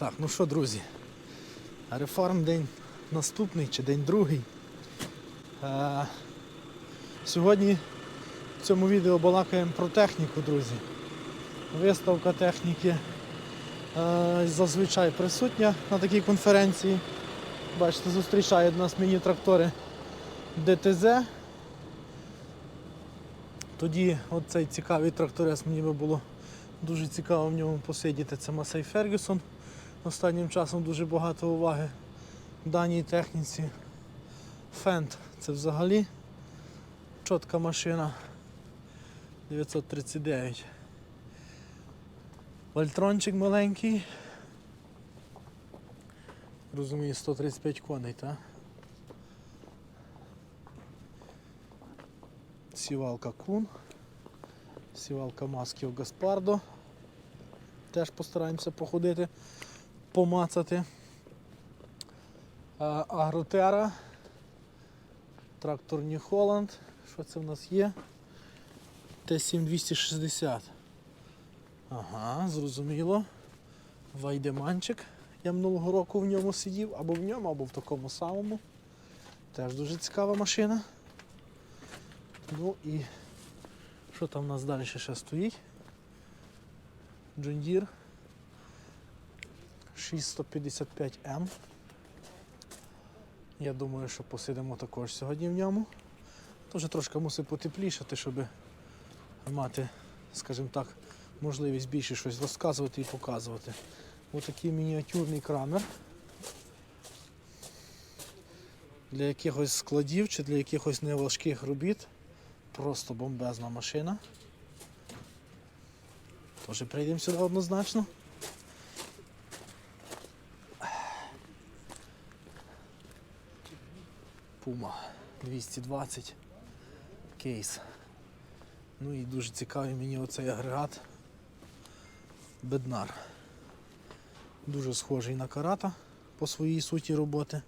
Так, ну що, друзі, рефарм день наступний чи день другий. Е, сьогодні в цьому відео балакаємо про техніку, друзі. Виставка техніки е, зазвичай присутня на такій конференції. Бачите, зустрічають нас міні-трактори ДТЗ. Тоді оцей цікавий тракторець мені би було дуже цікаво в ньому посидіти. Це Масей Фергюсон. Останнім часом дуже багато уваги даній техніці. Фент це взагалі чітка машина 939. Вольтрончик маленький. Розумію, 135 коней, так? Сівалка Кун. Сівалка Масків Гаспардо. Теж постараємося походити, помацати. Е, агротера, трактор New Holland. Що це в нас є? Т-7260. Ага, зрозуміло. Вайдеманчик. Я минулого року в ньому сидів, або в ньому, або в такому самому. Теж дуже цікава машина. Ну і що там у нас далі ще стоїть? Джундір. 655М. Я думаю, що посидимо також сьогодні в ньому. Тож трошки мусить потеплішати, щоб мати, скажімо так, можливість більше щось розказувати і показувати. Отакий мініатюрний крамер для якихось складів чи для якихось неважких робіт. Просто бомбезна машина. Тож прийдемо сюди однозначно. Puma 220 кейс. Ну і дуже цікавий мені оцей агрегат Беднар. Дуже схожий на карата по своїй суті роботи.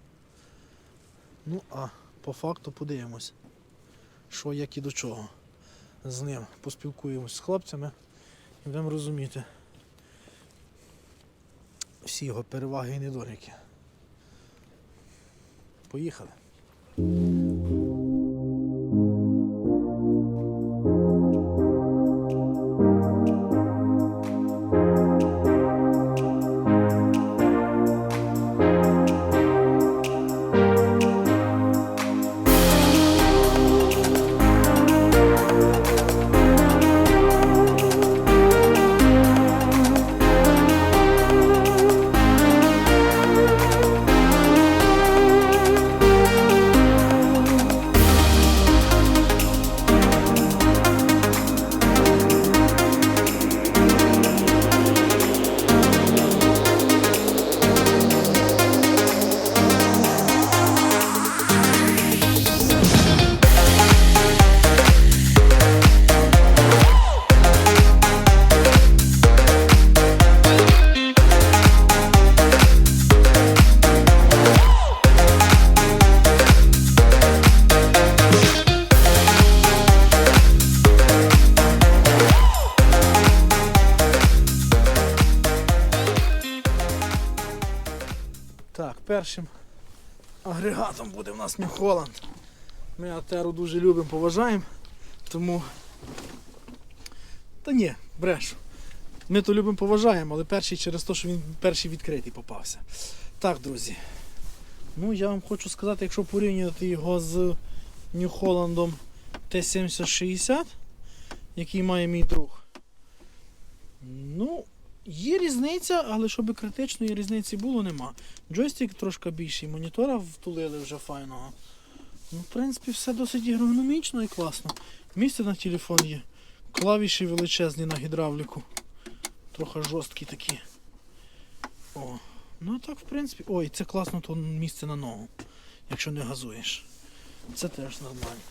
Ну а по факту подивимось, що як і до чого. З ним поспілкуємось з хлопцями і будемо розуміти всі його переваги і недоліки. Поїхали. Так, першим агрегатом буде в нас New Holland. Ми Атеру дуже любимо, поважаємо, тому. Та ні, брешу. Ми то любимо поважаємо, але перший через те, що він перший відкритий попався. Так, друзі. Ну, я вам хочу сказати, якщо порівнювати його з Holland T7060, який має мій друг. Ну, Є різниця, але щоб критичної різниці було, нема. Джойстик трошки більший, монітора втулили вже файного. Ну, в принципі, все досить ергономічно і класно. Місце на телефон є. Клавіші величезні на гідравліку. Трохи жорсткі такі. О. Ну так, в принципі. Ой, це класно то місце на ногу, якщо не газуєш. Це теж нормально.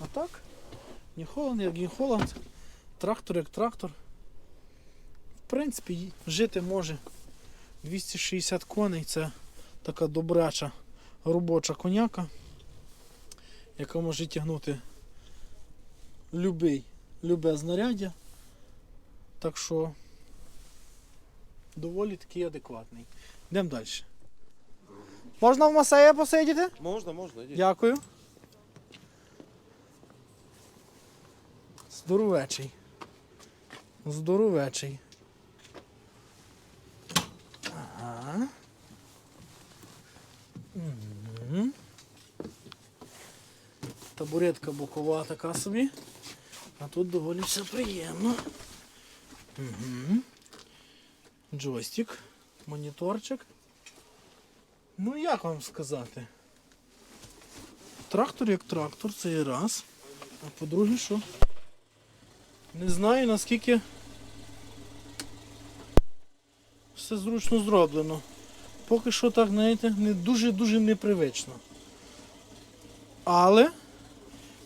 А так, Ніхоланд як Ніхоланд, трактор як трактор. В принципі, жити може 260 коней, це така добрача робоча коняка, яка може тягнути любий, любе знаряддя. Так що доволі такий адекватний. Йдемо далі. Можна в Масея посидіти? Можна, можна, йдіть. Дякую. Здоровечий. Здоровечий. Табуретка бокова така собі. А тут доволі все приємно. Угу. Джойстик, моніторчик. Ну як вам сказати? Трактор як трактор, це є раз. А по-друге, що? Не знаю наскільки все зручно зроблено. Поки що так, знаєте, не дуже-дуже непривично. Але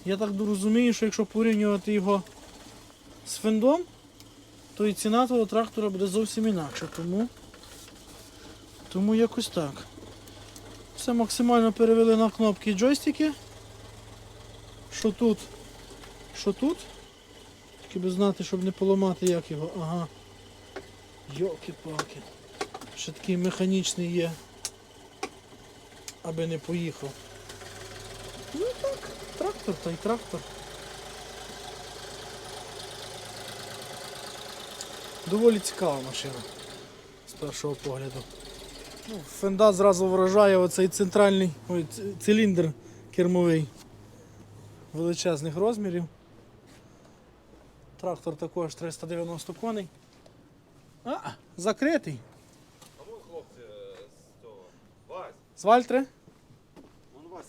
я так розумію, що якщо порівнювати його з фендом, то і ціна того трактора буде зовсім інакша. Тому, тому якось так. Все максимально перевели на кнопки джойстики. Що тут? Що тут? Тільки би знати, щоб не поламати як його. Ага. Йоки-палки. Ще такий механічний є. Аби не поїхав. Ну так, трактор та й трактор. Доволі цікава машина з першого погляду. Ну, Фенда зразу вражає оцей центральний ой, циліндр кермовий величезних розмірів. Трактор також 390 коней. А, закритий. А вон хлопці е, з цього. Вась, З Вальтри. вон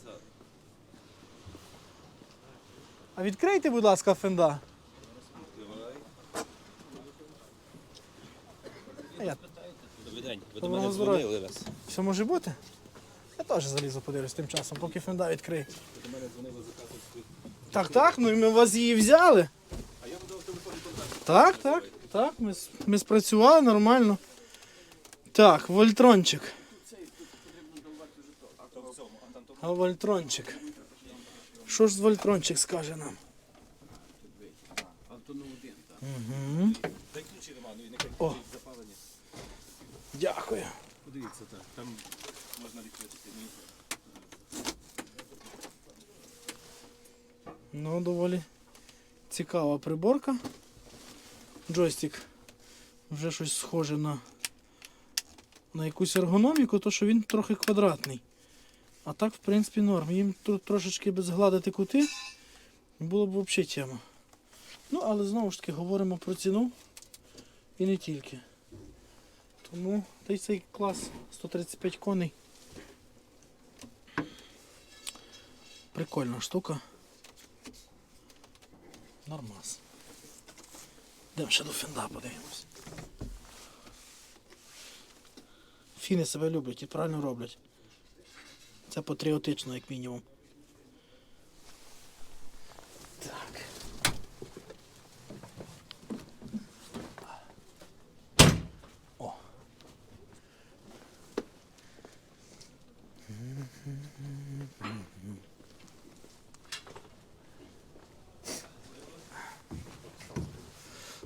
А відкрийте, будь ласка, фенда. Я, Добрий день. Ви до мене дзвонили раз. все може бути? Я теж залізу подивлюсь тим часом, поки фенда відкриє. Ви до мене дзвонили за. Так, так, ну і ми вас її взяли. А я буду в телефоні контакт. Так, так, так, ми, ми спрацювали нормально. Так, вольтрончик. А вольтрончик. Що ж вольтрончик скаже нам? Угу. О. Дякую. Подивіться так, там можна відкрити. Ну, доволі цікава приборка. Джойстик вже щось схоже на, на якусь ергономіку, то що він трохи квадратний. А так, в принципі, норм. Їм тут трошечки би згладити кути, було б взагалі тема. Ну, але знову ж таки говоримо про ціну і не тільки. Тому та й цей клас 135 коней. Прикольна штука. Нормас. Йдемо ще до фінда подивимось. Фіни себе люблять і правильно роблять. Це патріотично, як мінімум. Так. О.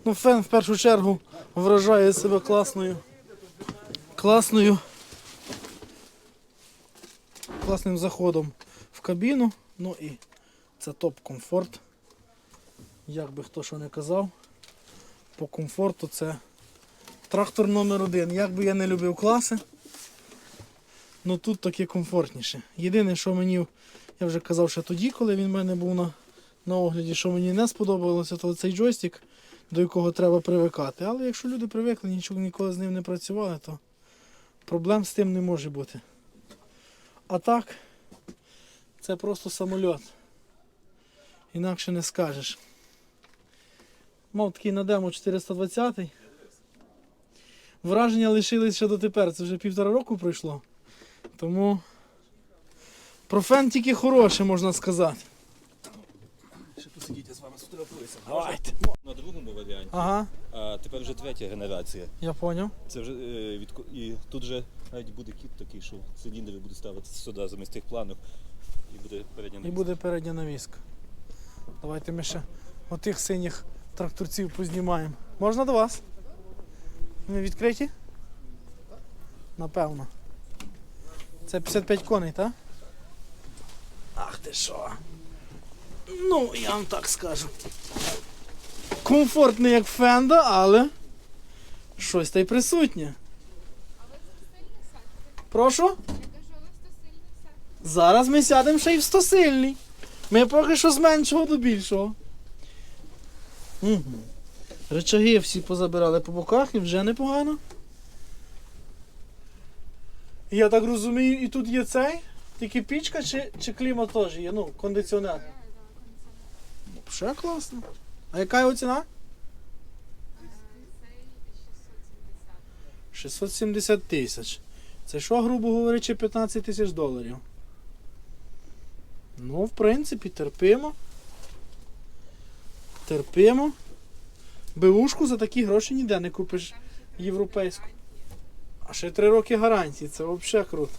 Ну, фен в першу чергу вражає себе класною. Класною. Класним заходом в кабіну. Ну і це топ комфорт. Як би хто що не казав, по комфорту це трактор номер один. Як би я не любив класи, ну тут таке комфортніше. Єдине, що мені, я вже казав ще тоді, коли він в мене був на, на огляді, що мені не сподобалося, то цей джойстик, до якого треба привикати. Але якщо люди привикли, нічого ніколи з ним не працювали, то проблем з тим не може бути. А так, це просто самольот. Інакше не скажеш. Мав такий на демо 420 Враження лишились ще дотепер. Це вже півтора року пройшло. Тому про фен тільки хороше, можна сказати. Я з вами сфотографуюся. Давайте. На другому варіанті. Ага, А тепер вже третя генерація. я поняв. Це вже е, від і тут вже навіть буде кіт такий, що циліндри буде ставити сюди замість тих планок. І буде передня І навіска. буде передня навіска. Давайте ми ще отих синіх тракторців познімаємо. Можна до вас? Ми відкриті? Напевно. Це 55 коней, так? Ах ти що. Ну, я вам так скажу. Комфортний як фенда, але щось та й присутнє. Прошу? Зараз ми сядемо ще й в стосильний. Ми поки що з меншого до більшого. Угу. Речаги всі позабирали по боках і вже непогано. Я так розумію, і тут є цей? Тільки пічка чи, чи клімат теж є? Ну, кондиціонер. Ще класно. А яка його ціна? Цей 670. 670 тисяч. Це що, грубо говорячи, 15 тисяч доларів. Ну, в принципі, терпимо. Терпимо. Беушку за такі гроші ніде не купиш європейську. А ще 3 роки гарантії, це взагалі круто.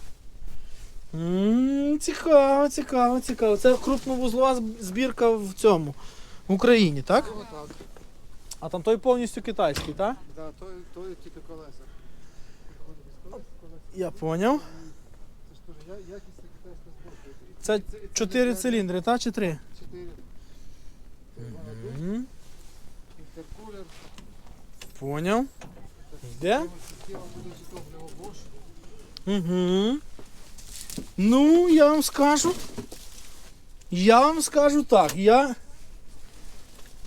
М цікаво, цікаво, цікаво. Це крупновузлова зб- збірка в цьому. В Україні, так? Так, А там той повністю китайський, так? да, то, то тільки колеса. Я поняв. Це ж теж я- якісна китайська зборка. Це 4 циліндри, так? Чи 3? Чотири. М, Інтеркулер. Поняв. Йде? Система буде топливо Bosch. Угу. Ну, я вам скажу. Я вам скажу так. Я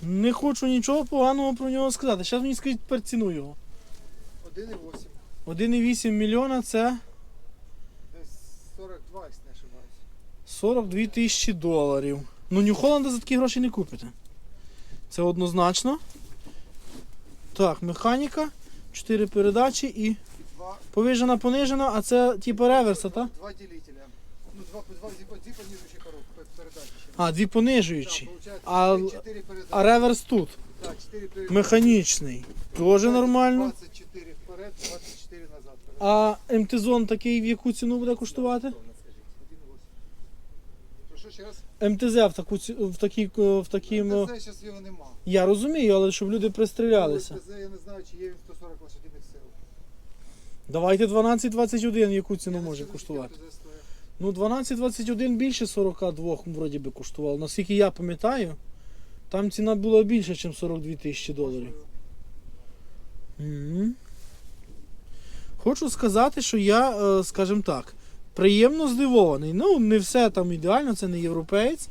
не хочу нічого поганого про нього сказати. Зараз мені скажіть тепер ціну його. 1,8. 1,8 мільйона це Десь 42, якщо не ошибаюсь. 42 тисячі доларів. Ну, Нью-Холланда за такі гроші не купите. Це однозначно. Так, механіка, 4 передачі І два, повижена, понижена, а це типу реверса, так? два делителя. Ну, два, два, два, дві понижуючі коробки, передачі ще. А, дві понижуючі. Получається, А- чотири- чотири передачі. А реверс тут. Так, чотири передачі. Механічний. Теж нормально. 24 вперед, 24 назад. А МТ-зон такий в яку ціну буде коштувати? То що ще раз? МТЗ в таку ці- в такій в такій. МТЗ зараз його нема. Я розумію, але щоб люди пристрілялися. МТЗ я не знаю, чи є він 140 лошадиних сил. Давайте 12-21, яку ціну може коштувати. Ну, 12-21 більше 42 вроді би коштував. Наскільки я пам'ятаю, там ціна була більше, ніж 42 тисячі доларів. Мгм. Хочу сказати, що я, е, скажімо так, приємно здивований. Ну, не все там ідеально, це не європеєць.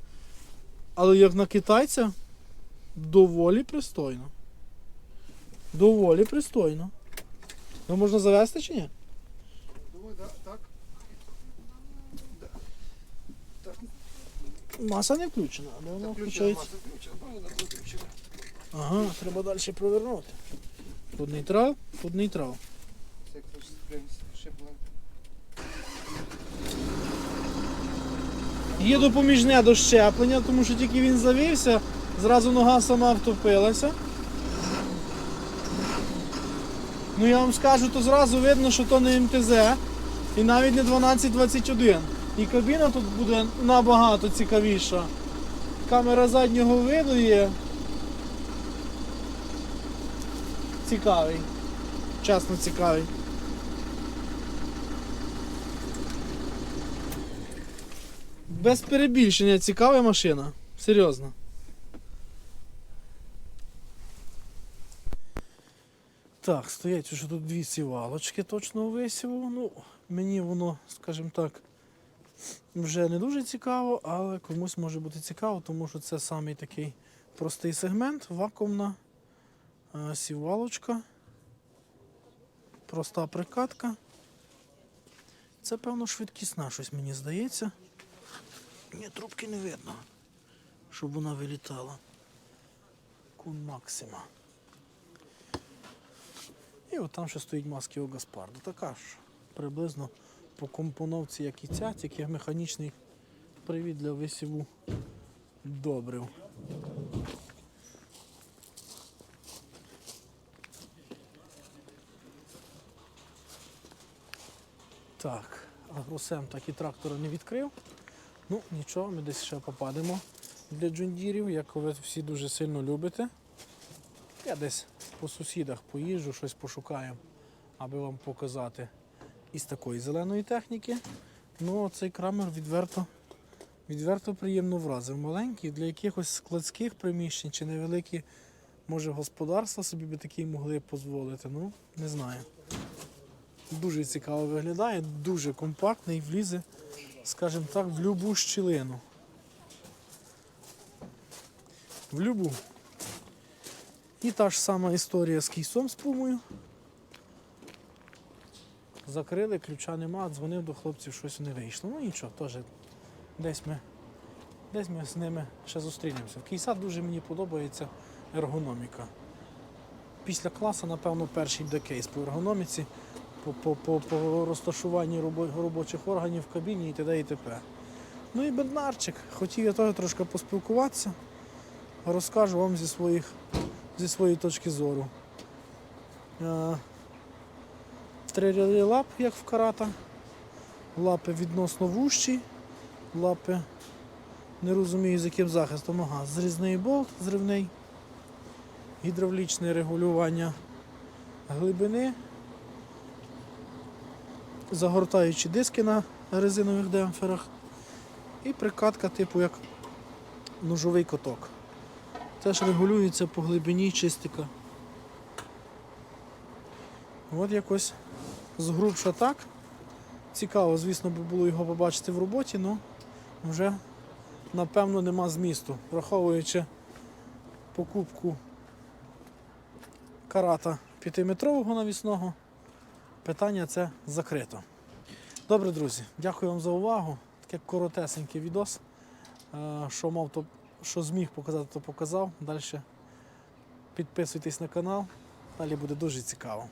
Але як на китайця, доволі пристойно. Доволі пристойно. Ну, можна завести чи ні? Думаю, да, так. Маса не включена, але вона включається. маса, включена, правильно, включена. Ага, треба далі провернути. Тут нейтрал, тут нейтрал. Це. Є допоміжне до щеплення, тому що тільки він завівся, зразу нога сама втопилася. Ну я вам скажу, то зразу видно, що то не МТЗ і навіть не 1221. І кабіна тут буде набагато цікавіша. Камера заднього виду є. Цікавий. Чесно цікавий. Без перебільшення цікава машина. Серйозно. Так, стоять що тут дві сівалочки точно висіву. Ну, мені воно, скажімо так, вже не дуже цікаво, але комусь може бути цікаво, тому що це самий такий простий сегмент, вакуумна е, сівалочка. Проста прикатка. Це, певно, швидкісна щось, мені здається. Ні, трубки не видно, щоб вона вилітала. Кун Максима. І от там ще стоїть маски Гаспарда. Така ж приблизно по компоновці, як і ця, тільки механічний привід для висіву добрив. Так, агросем так і трактора не відкрив. Ну, нічого, ми десь ще попадемо для джундірів, як ви всі дуже сильно любите. Я десь по сусідах поїжджу, щось пошукаю, аби вам показати, із такої зеленої техніки. Ну, цей крамер відверто, відверто приємно вразив. Маленький для якихось складських приміщень чи невеликі, може, господарства собі би такі могли дозволити. Ну, не знаю. Дуже цікаво виглядає, дуже компактний, влізе, скажімо так, в любу щілину. В любу. І та ж сама історія з кейсом з пумою. Закрили, ключа нема, дзвонив до хлопців, щось не вийшло. Ну нічого, теж десь ми, десь ми з ними ще зустрінемося. В кейса дуже мені подобається ергономіка. Після класу, напевно, перший буде кейс по ергономіці, по, по, по, по розташуванні робочих органів в кабіні і т.д. і т.п. Ну і беднарчик. Хотів я теж трошки поспілкуватися. Розкажу вам зі, своїх, зі своєї точки зору. Е, Три ряди лап, як в карата. Лапи відносно вущі, лапи не розумію з яким захистом. Ага, зрізний болт, зривний, гідравлічне регулювання глибини, загортаючі диски на резинових демпферах і прикатка типу як ножовий коток. Теж регулюється по глибині чистика. От якось згрубша так. Цікаво, звісно, би було його побачити в роботі, але вже напевно нема змісту, враховуючи покупку карата 5-метрового навісного, питання це закрито. Добре, друзі, дякую вам за увагу. Таке коротесенький відос. Е, Що мав, то що зміг показати, то показав. Далі підписуйтесь на канал, далі буде дуже цікаво.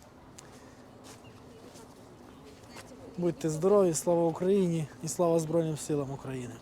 Будьте здорові, слава Україні і слава Збройним силам України.